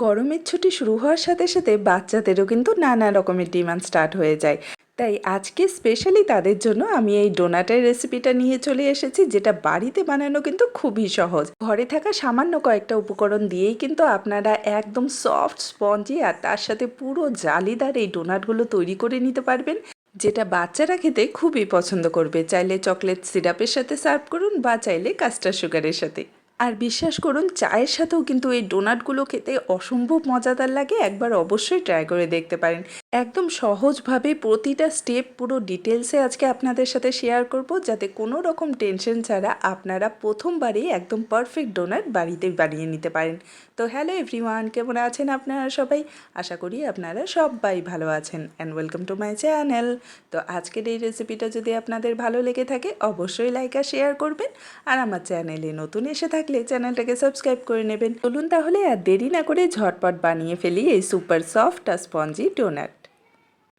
গরমের ছুটি শুরু হওয়ার সাথে সাথে বাচ্চাদেরও কিন্তু নানা রকমের ডিমান্ড স্টার্ট হয়ে যায়। তাই আজকে স্পেশালি তাদের জন্য আমি এই ডোনাটের রেসিপিটা নিয়ে চলে এসেছি, যেটা বাড়িতে বানানো কিন্তু খুবই সহজ। ঘরে থাকা সামান্য কয়েকটা উপকরণ দিয়েই কিন্তু আপনারা একদম সফট স্পঞ্জি আর তার সাথে পুরো জালিদার এই ডোনাটগুলো তৈরি করে নিতে পারবেন, যেটা বাচ্চারা খেতে খুবই পছন্দ করবে। চাইলে চকলেট সিরাপের সাথে সার্ভ করুন বা চাইলে কাস্টার সুগারের সাথে। আর বিশ্বাস করুন, চায়ের সাথেও কিন্তু এই ডোনাটগুলো খেতে অসম্ভব মজাদার লাগে, একবার অবশ্যই ট্রাই করে দেখতে পারেন। একদম সহজভাবে প্রতিটা স্টেপ পুরো ডিটেলসে আজকে আপনাদের সাথে শেয়ার করব, যাতে কোনো রকম টেনশন ছাড়া আপনারা প্রথমবারেই একদম পারফেক্ট ডোনাট বাড়িতে বানিয়ে নিতে পারেন। তো হ্যালো এভরিওয়ান কেমন আছেন আপনারা সবাই? আশা করি আপনারা সবাই ভালো আছেন and welcome to my channel তো আজকের এই রেসিপিটা যদি আপনাদের ভালো লেগে থাকে, অবশ্যই লাইক আর শেয়ার করবেন। আর আমার চ্যানেলে নতুন এসে থাকলে চ্যানেলটাকে সাবস্ক্রাইব করে নেবেন। চলুন তাহলে আর দেরি না করে ঝটপট বানিয়ে ফেলি এই সুপার সফট আর স্পঞ্জি ডোনাট।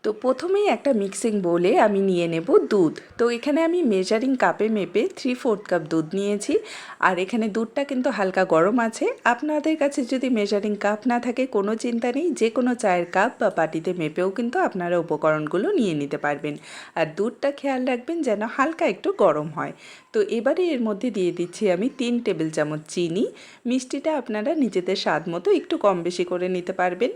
তো প্রথমেই একটা মিক্সিং বোলে আমি নিয়ে নেব দুধ। তো এখানে আমি মেজারিং কাপে মেপে থ্রি ফোর্থ কাপ দুধ নিয়েছি। আর এখানে দুধটা কিন্তু হালকা গরম আছে। আপনাদের কাছে যদি মেজারিং কাপ না থাকে, কোনো চিন্তা নেই। যে কোনো চায়ের কাপ বা বাটিতে মেপেও কিন্তু আপনারা উপকরণগুলো নিয়ে নিতে পারবেন। আর দুধটা খেয়াল রাখবেন যেন হালকা একটু গরম হয়। তো এবারে এর মধ্যে দিয়ে দিচ্ছি আমি তিন টেবিল চামচ চিনি। মিষ্টিটা আপনারা নিজেদের স্বাদ মতো একটু কম বেশি করে নিতে পারবেন।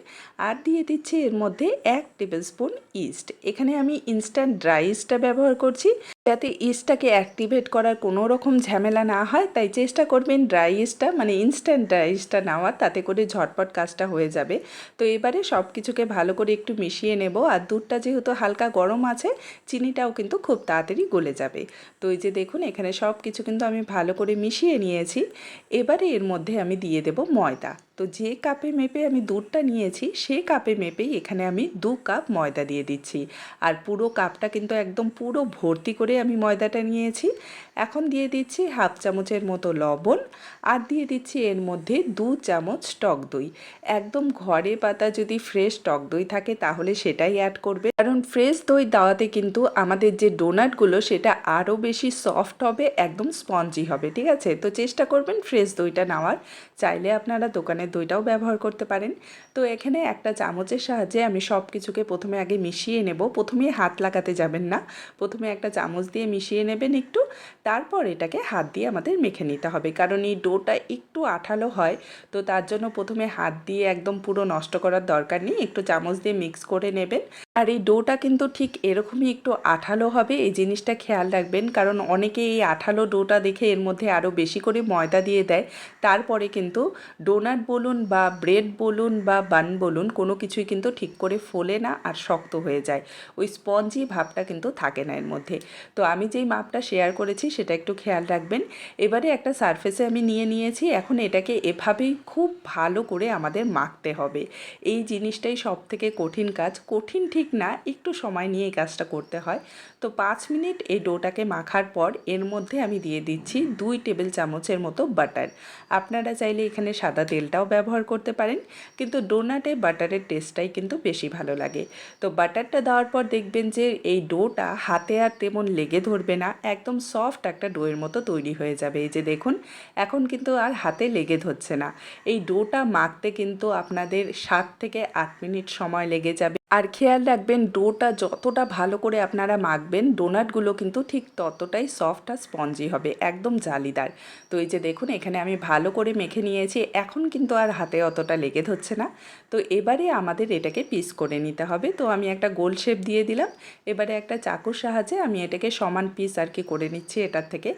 আর দিয়ে দিচ্ছি এর মধ্যে এক টেবিল স্পুন ইস্ট। এখানে আমি ইনস্ট্যান্ট ড্রাই ইস্টটা ব্যবহার করছি। যাতে ইস্টটাকে অ্যাক্টিভেট করার কোনো রকম ঝামেলা না হয়, তাই চেষ্টা করবেন ড্রাই ইস্টটা মানে ইনস্ট্যান্ট ড্রাই ইস্টটা নেওয়ার তাতে করে ঝটপট কাজটা হয়ে যাবে। তো এবারে সব কিছুকে ভালো করে একটু মিশিয়ে নেব, আর দুধটা যেহেতু হালকা গরম আছে, চিনিটাও কিন্তু খুব তাড়াতাড়ি গলে যাবে। তো এই যে দেখুন, এখানে সব কিছু কিন্তু আমি ভালো করে মিশিয়ে নিয়েছি। এবারে এর মধ্যে আমি দিয়ে দেব ময়দা। তো যে কাপে মেপে আমি দুধটা নিয়েছি, সে কাপে মেপেই এখানে আমি দু কাপ ময়দা দিয়ে দিচ্ছি। আর পুরো কাপটা কিন্তু একদম পুরো ভর্তি করে আমি ময়দাটা নিয়েছি। এখন দিয়ে দিচ্ছি হাফ চামচের মতো লবণ আর দিয়ে দিচ্ছি এর মধ্যে দু চামচ টক দই। একদম ঘরে পাতা যদি ফ্রেশ টক দই থাকে তাহলে সেটাই অ্যাড করবে। কারণ ফ্রেশ দই দেওয়াতে কিন্তু আমাদের যে ডোনাটগুলো সেটা আরও বেশি সফট হবে, একদম স্পঞ্জি হবে, ঠিক আছে? তো চেষ্টা করবেন ফ্রেশ দইটা নেওয়ার। চাইলে আপনারা দোকানের দইটাও ব্যবহার করতে পারেন। তো এখানে একটা চামচের সাহায্যে আমি সব কিছুকে প্রথমে আগে মিশিয়ে নেব। প্রথমে হাত লাগাতে যাবেন না। প্রথমে একটা চামচ দিয়ে মিশিয়ে নেবেন একটু। তারপর এটাকে হাত দিয়ে আমাদের মেখে নিতে হবে। কারণ এই ডোটা একটু আঠালো হয়, তো তার জন্য প্রথমে হাত দিয়ে একদম পুরো নষ্ট করার দরকার নেই। একটু চামচ দিয়ে মিক্স করে নেবেন। আর এই ডোটা কিন্তু ঠিক এরকমই একটু আঠালো হবে, এই জিনিসটা খেয়াল রাখবেন। কারণ অনেকে এই আঠালো ডোটা দেখে এর মধ্যে আরও বেশি করে ময়দা দিয়ে দেয়। তারপরে কিন্তু ডোনাট বলুন বা ব্রেড বলুন বা বান বলুন, কোনো কিছুই কিন্তু ঠিক করে ফোলে না আর শক্ত হয়ে যায়। ওই স্পঞ্জি ভাবটা কিন্তু থাকে না এর মধ্যে। তো আমি যেই মাপটা শেয়ার করেছি সেটা একটু খেয়াল রাখবেন। এবারে একটা সারফেসে আমি নিয়ে নিয়েছি, এখন এটাকে এভাবেই খুব ভালো করে আমাদের মাখতে হবে। এই জিনিসটাই সব থেকে কঠিন কাজ। কঠিন ঠিক না, একটু সময় নিয়ে এই কাজটা করতে হয়। তো পাঁচ মিনিট এই ডোটাকে মাখার পর এর মধ্যে আমি দিয়ে দিচ্ছি দুই টেবিল চামচের মতো বাটার আপনারা চাইলে এখানে সাদা তেলটাও ব্যবহার করতে পারেন, কিন্তু ডোনাটে বাটারের টেস্টটাই কিন্তু বেশি ভালো লাগে। তো বাটারটা দেওয়ার পর দেখবেন যে এই ডোটা হাতে আর তেমন লেগে ধরবে না, একদম সফট একটা ডোয়ের মতো তৈরি হয়ে যাবে। এই যে দেখুন, এখন কিন্তু আর হাতে লেগে ধরছে না। এই ডোটা মাখতে কিন্তু আপনাদের সাত থেকে আট মিনিট সময় লেগে যাবে। আর খেয়াল রাখবেন, ডোটা যতটা ভালো করে আপনারা মাখবেন, ডোনাটগুলো কিন্তু ঠিক ততটাই সফট আর স্পঞ্জি হবে, একদম জালিদার। তো এই যে দেখুন, এখানে আমি ভালো করে মেখে নিয়েছি, এখন কিন্তু আর হাতে অতটা লেগে ধরছে না। তো এবারে আমাদের এটাকে পিস করে নিতে হবে। তো আমি একটা গোল শেপ দিয়ে দিলাম, এবারে একটা চাকুর সাহায্যে আমি এটাকে সমান পিস আর কি করে নিচ্ছি এটার থেকে।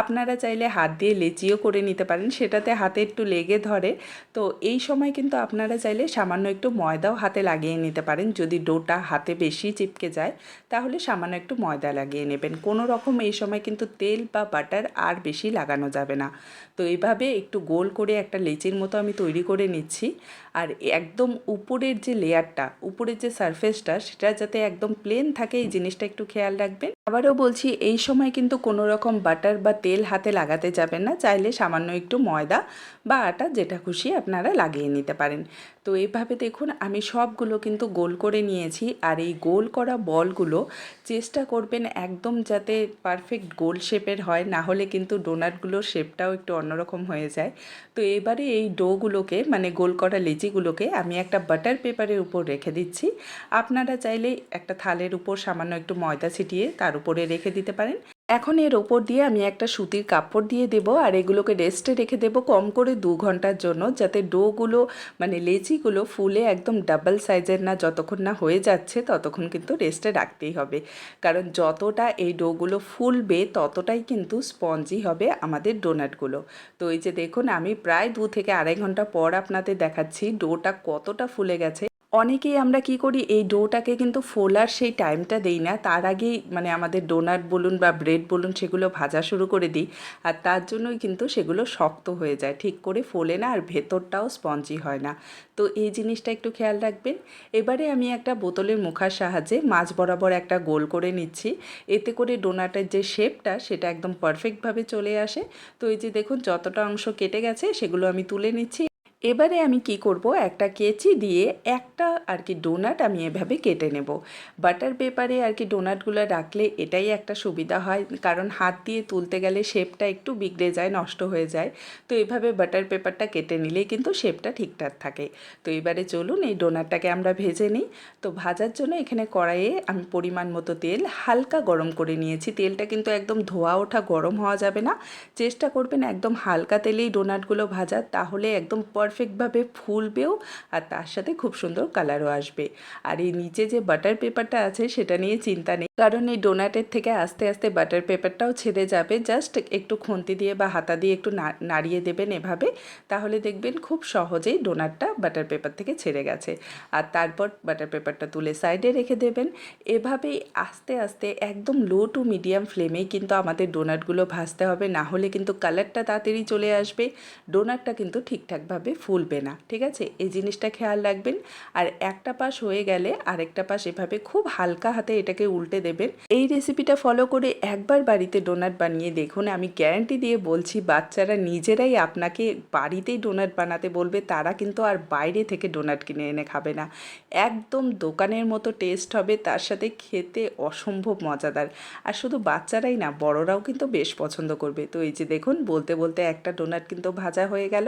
আপনারা চাইলে হাত দিয়ে লেচিও করে নিতে পারেন, সেটাতে হাতে একটু লেগে ধরে। তো এই সময় কিন্তু আপনারা চাইলে সামান্য একটু ময়দাও হাতে লাগিয়ে নিতে পারেন যদি ডোটা হাতে বেশি চিপকে যায়, তাহলে সামান্য একটু ময়দা লাগিয়ে নেবেন। কোনো রকম এই সময় কিন্তু তেল বা বাটার আর বেশি লাগানো যাবে না। তো এইভাবে একটু গোল করে একটা লেচির মতো আমি তৈরি করে নিচ্ছি। আর একদম উপরের যে লেয়ারটা, উপরের যে সারফেসটা, সেটা যাতে একদম প্লেন থাকে, এই জিনিসটা একটু খেয়াল রাখবেন। আবারও বলছি, এই সময় কিন্তু কোনো রকম বাটার বা তেল হাতে লাগাতে যাবেন না, চাইলে সামান্য একটু ময়দা বা আটা, যেটা খুশি আপনারা লাগিয়ে নিতে পারেন। তো এইভাবে দেখুন, আমি সবগুলো কিন্তু গোল করে নিয়েছি, আর এই গোল করা বলগুলো চেষ্টা করবেন একদম যাতে পারফেক্ট গোল শেপের হয়, না হলে কিন্তু ডোনাটগুলোর শেপটাও একটু অন্যরকম হয়ে যায়। তো এবারে এই ডোগুলোকে মানে গোল করা লেচিগুলোকে আমি একটা বাটার পেপারের উপর রেখে দিচ্ছি। আপনারা চাইলে একটা থালের উপর সামান্য একটু ময়দা ছিটিয়ে তার উপরে রেখে দিতে পারেন। এখন এর ওপর দিয়ে আমি একটা সুতির কাপড় দিয়ে দেব আর এগুলোকে রেস্টে রেখে দেব কম করে দু ঘণ্টার জন্য যাতে ডোগুলো মানে লেচিগুলো ফুলে একদম ডাবল সাইজের না যতক্ষণ না হয়ে যাচ্ছে ততক্ষণ কিন্তু রেস্টে রাখতেই হবে। কারণ যতটা এই ডোগুলো ফুলবে ততটাই কিন্তু স্পঞ্জি হবে আমাদের ডোনাটগুলো। তো এই যে দেখুন, আমি প্রায় দু থেকে আড়াই ঘণ্টা পর আপনাদের দেখাচ্ছি ডোটা কতটা ফুলে গেছে। অনেকেই আমরা কি করি, এই ডোটাকে কিন্তু ফোলার সেই টাইমটা দেই না। তার আগেই মানে আমাদের ডোনাট বলুন বা ব্রেড বলুন সেগুলো ভাজা শুরু করে দিই। আর তার জন্যই কিন্তু সেগুলো শক্ত হয়ে যায়। ঠিক করে ফোলে না আর ভেতরটাও স্পঞ্জি হয় না। তো এই জিনিসটা একটু খেয়াল রাখবেন। এবারে আমি একটা বোতলের মুখার সাহায্যে মাছ বরাবর একটা গোল করে নিচ্ছি। এতে করে ডোনাটের যে শেপটা সেটা একদম পারফেক্টভাবে চলে আসে। তো এই যে দেখুন, যতটা অংশ কেটে গেছে, সেগুলো আমি তুলে নিচ্ছি। এবারে আমি কি করব? একটা কেচি দিয়ে একটা আর কি ডোনাট আমি এভাবে কেটে নেব। বাটার পেপারে আর কি ডোনাটগুলো রাখলে এটাই একটা সুবিধা হয়। কারণ হাত দিয়ে তুলতে গেলে শেপটা একটু বিগড়ে যায়, নষ্ট হয়ে যায়। তো এভাবে বাটার পেপারটা কেটে নিলেই কিন্তু শেপটা ঠিকঠাক থাকে। তো এবারে চলুন এই ডোনাটটাকে আমরা ভেজে নিই। তো ভাজার জন্য এখানে কড়াইয়ে আমি পরিমাণ মতো তেল হালকা গরম করে নিয়েছি। তেলটা কিন্তু একদম ধোয়া ওঠা গরম হওয়া যাবে না। চেষ্টা করবেন একদম হালকা তেলেই ডোনাটগুলো ভাজার। তাহলে একদম পারফেক্টভাবে ফুলবেও আর তার সাথে খুব সুন্দর কালারও আসবে। আর এই নিচে যে বাটার পেপারটা আছে, সেটা নিয়ে চিন্তা নেই। কারণ এই ডোনাটের থেকে আস্তে আস্তে বাটার পেপারটাও ছেড়ে যাবে। জাস্ট একটু খুন্তি দিয়ে বা হাতা দিয়ে একটু নাড়িয়ে দেবেন এভাবে। তাহলে দেখবেন খুব সহজেই ডোনাটটা বাটার পেপার থেকে ছেড়ে গেছে। আর তারপর বাটার পেপারটা তুলে সাইডে রেখে দেবেন। এভাবেই আস্তে আস্তে একদম লো টু মিডিয়াম ফ্লেমেই কিন্তু আমাদের ডোনাটগুলো ভাজতে হবে। না হলে কিন্তু কালারটা তাড়াতাড়ি চলে আসবে। ডোনাটটা কিন্তু ঠিকঠাকভাবে ফুলবে না। ঠিক আছে? এই জিনিসটা খেয়াল রাখবেন। আর একটা পাশ হয়ে গেলে আরেকটা পাশ এভাবে খুব হালকা হাতে এটাকে উল্টে দেবেন। এই রেসিপিটা ফলো করে একবার বাড়িতে ডোনাট বানিয়ে দেখুন। আমি গ্যারান্টি দিয়ে বলছি, বাচ্চারা নিজেরাই আপনাকে বাড়িতেই ডোনাট বানাতে বলবে, তারা কিন্তু আর বাইরে থেকে ডোনাট কিনে এনে খাবে না। একদম দোকানের মতো টেস্ট হবে, তার সাথে খেতে অসম্ভব মজাদার। আর শুধু বাচ্চারাই না, বড়রাও কিন্তু বেশ পছন্দ করবে। তো এই যে দেখুন, বলতে বলতে একটা ডোনাট কিন্তু ভাজা হয়ে গেল।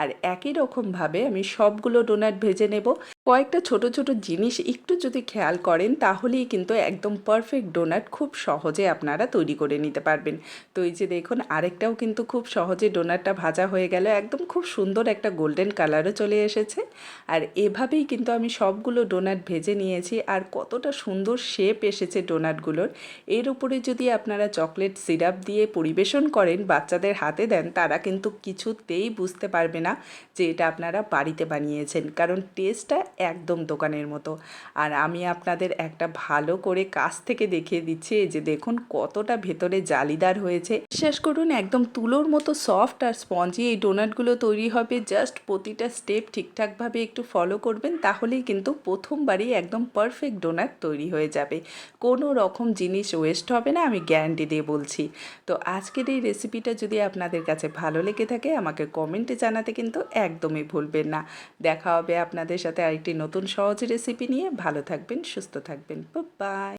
আর একই রকমভাবে আমি সবগুলো ডোনাট ভেজে নেব। কয়েকটা ছোট ছোট জিনিস একটু যদি খেয়াল করেন, তাহলেই কিন্তু একদম পারফেক্ট ডোনাট খুব সহজে আপনারা তৈরি করে নিতে পারবেন। তো এই যে দেখুন, আরেকটাও কিন্তু খুব সহজে ডোনাটটা ভাজা হয়ে গেল, একদম খুব সুন্দর একটা গোল্ডেন কালারও চলে এসেছে। আর এভাবেই কিন্তু আমি সবগুলো ডোনাট ভেজে নিয়েছি, আর কতটা সুন্দর শেপ এসেছে ডোনাটগুলোর এর উপরে যদি আপনারা চকলেট সিরাপ দিয়ে পরিবেশন করেন, বাচ্চাদের হাতে দেন, তারা কিন্তু কিছুতেই বুঝতে পারবে না যে এটা আপনারা বাড়িতে বানিয়েছেন, কারণ টেস্টটা একদম দোকানের মতো। আর আমি আপনাদের একটা ভালো করে কাছ থেকে দেখিয়ে দিচ্ছি যে দেখুন কতটা ভেতরে জালিদার হয়েছে। বিশ্বাস করুন, একদম তুলোর মতো সফট আর স্পঞ্জি এই ডোনাটগুলো তৈরি হবে। জাস্ট প্রতিটা স্টেপ ঠিকঠাকভাবে একটু ফলো করবেন, তাহলেই কিন্তু প্রথমবারই একদম পারফেক্ট ডোনাট তৈরি হয়ে যাবে। কোনো রকম জিনিস ওয়েস্ট হবে না, আমি গ্যারান্টি দিয়ে বলছি। তো আজকের এই রেসিপিটা যদি আপনাদের কাছে ভালো লেগে থাকে, আমাকে কমেন্টে জানাতে কিন্তু একদমই ভুলবেন না। দেখা হবে আপনাদের সাথে আরেকটি নতুন সহজ রেসিপি নিয়ে। ভালো থাকবেন, সুস্থ থাকবেন। বাই